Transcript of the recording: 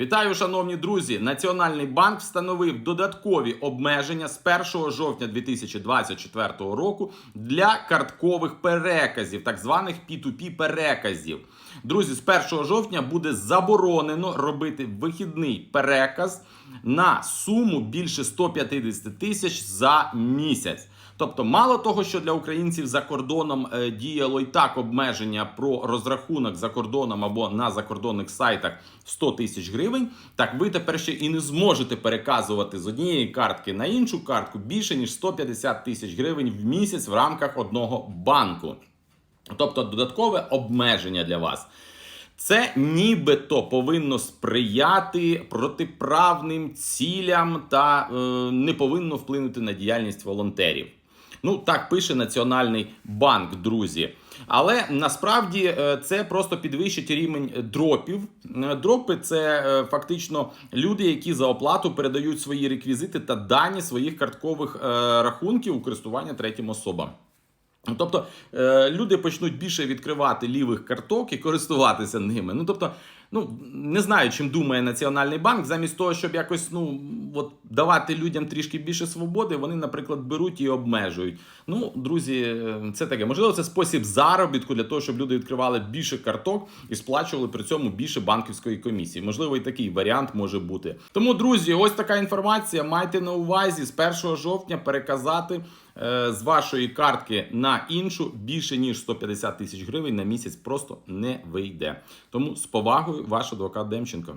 Вітаю, шановні друзі! Національний банк встановив додаткові обмеження з 1 жовтня 2024 року для карткових переказів, так званих P2P переказів. Друзі, з 1 жовтня буде заборонено робити вихідний переказ на суму більше 150 тисяч за місяць. Тобто, мало того, що для українців за кордоном е, діяло і так обмеження про розрахунок за кордоном або на закордонних сайтах 100 тисяч гривень, так ви тепер ще і не зможете переказувати з однієї картки на іншу картку більше ніж 150 тисяч гривень в місяць в рамках одного банку. Тобто додаткове обмеження для вас. Це нібито повинно сприяти протиправним цілям та е, не повинно вплинути на діяльність волонтерів. Ну, так пише Національний банк, друзі. Але насправді е, це просто підвищить рівень дропів. Е, Дропи це е, фактично люди, які за оплату передають свої реквізити та дані своїх карткових рахунків у користування третім особам. Тобто люди почнуть більше відкривати лівих карток і користуватися ними. Ну тобто, ну не знаю, чим думає Національний банк, замість того, щоб якось ну от давати людям трішки більше свободи, вони, наприклад, беруть і обмежують. Ну, друзі, е, це таке. Можливо, це спосіб заробітку для того, щоб люди відкривали більше карток і сплачували при цьому більше банківської комісії. Можливо, і такий варіант може бути. Тому, друзі, ось така інформація. Майте на увазі з 1 жовтня переказати з вашої картки на іншу більше ніж 150 тисяч гривень на місяць просто не вийде. Тому з повагою, ваш адвокат Демченко.